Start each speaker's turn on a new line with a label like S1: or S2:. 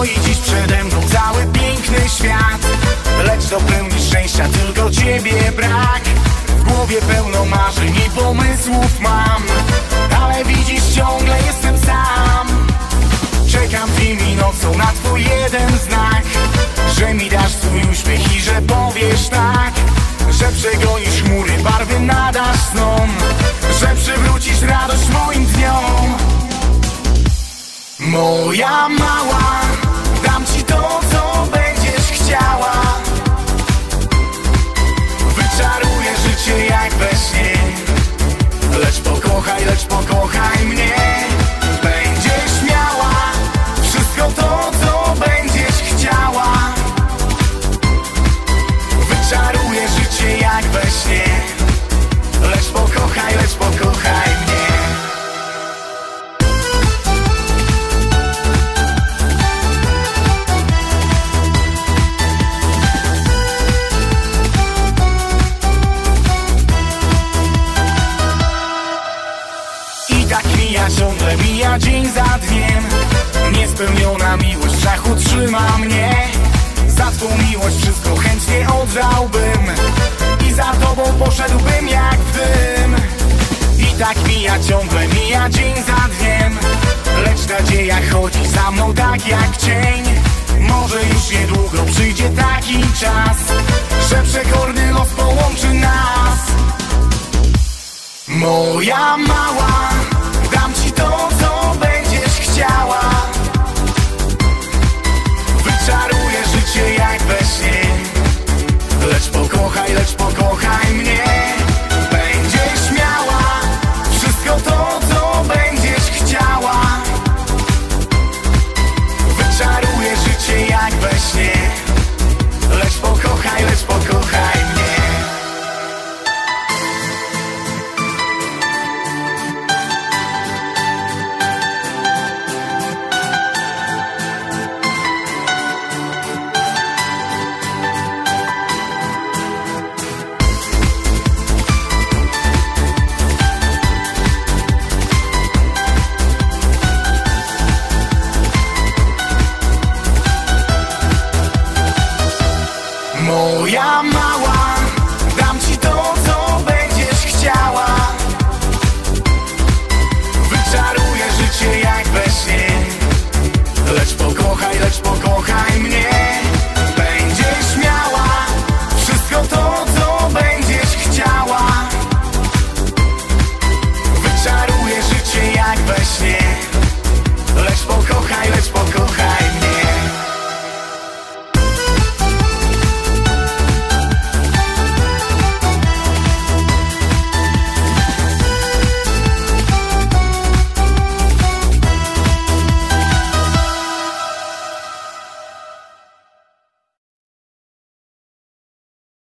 S1: stoi dziś przede mną cały piękny świat. Lecz do pełni szczęścia tylko ciebie brak. W głowie pełno marzeń i pomysłów mam Ale widzisz ciągle jestem sam. Czekam dniem i nocą na twój jeden znak Że mi dasz swój uśmiech i że powiesz tak Że przegonisz chmury, barwy nadasz snom Że przywrócisz radość moim dniom. Moja mała dzień za dniem. Niespełniona miłość w szachu trzyma mnie. Za twą miłość wszystko chętnie oddałbym I za tobą poszedłbym jak w dym. I tak mija ciągle, mija dzień za dniem. Lecz nadzieja chodzi za mną tak jak cień. Może już niedługo przyjdzie taki czas Że przekorny los połączy nas. Moja mała, Lecz pokochaj, lecz pokochaj mnie.